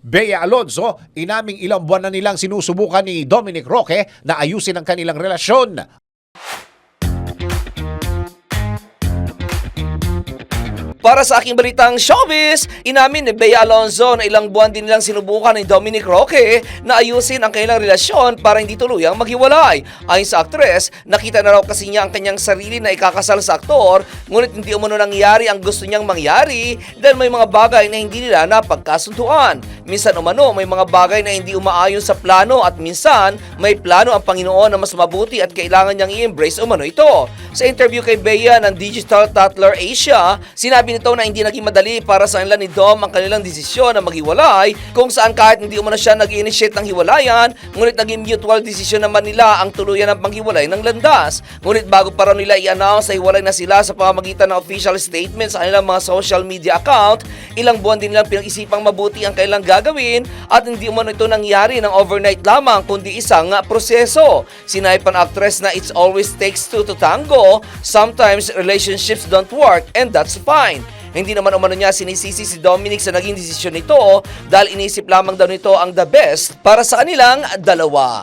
Bea Alonzo, inaming ilang buwan na nilang sinusubukan ni Dominic Roque na ayusin ang kanilang relasyon. Para sa aking balitang showbiz, inamin ni Bea Alonzo na ilang buwan din nilang sinubukan ni Dominic Roque na ayusin ang kanilang relasyon para hindi tuluyang maghiwalay. Ayon sa aktres, nakita na raw kasi niya ang kanyang sarili na ikakasal sa aktor, ngunit hindi umano nangyari ang gusto niyang mangyari dahil may mga bagay na hindi nila napagkasunduan. Minsan umano may mga bagay na hindi umaayon sa plano at minsan may plano ang Panginoon na mas mabuti at kailangan niyang i-embrace umano ito. Sa interview kay Bea ng Digital Tatler Asia, sinabi nito na hindi naging madali para sa kanila ni Dom ang kanilang desisyon na maghiwalay kung saan kahit hindi umano siya nag-initiate ng hiwalayan, ngunit naging mutual decision naman nila ang tuluyan ng panghiwalay ng landas. Ngunit bago pa raw nila i-announce na hiwalay na sila sa pamamagitan ng official statement sa kanilang mga social media account, ilang buwan din nilang pinag-isipang mabuti ang kailang gagawin at hindi umano ito nangyari ng overnight lamang kundi isang ah, proseso. Sinabi pa ng actress na it's always takes two to tango, sometimes relationships don't work and that's fine. Hindi naman umano niya sinisisi si Dominic sa naging desisyon nito dahil inisip lamang daw nito ang the best para sa kanilang dalawa.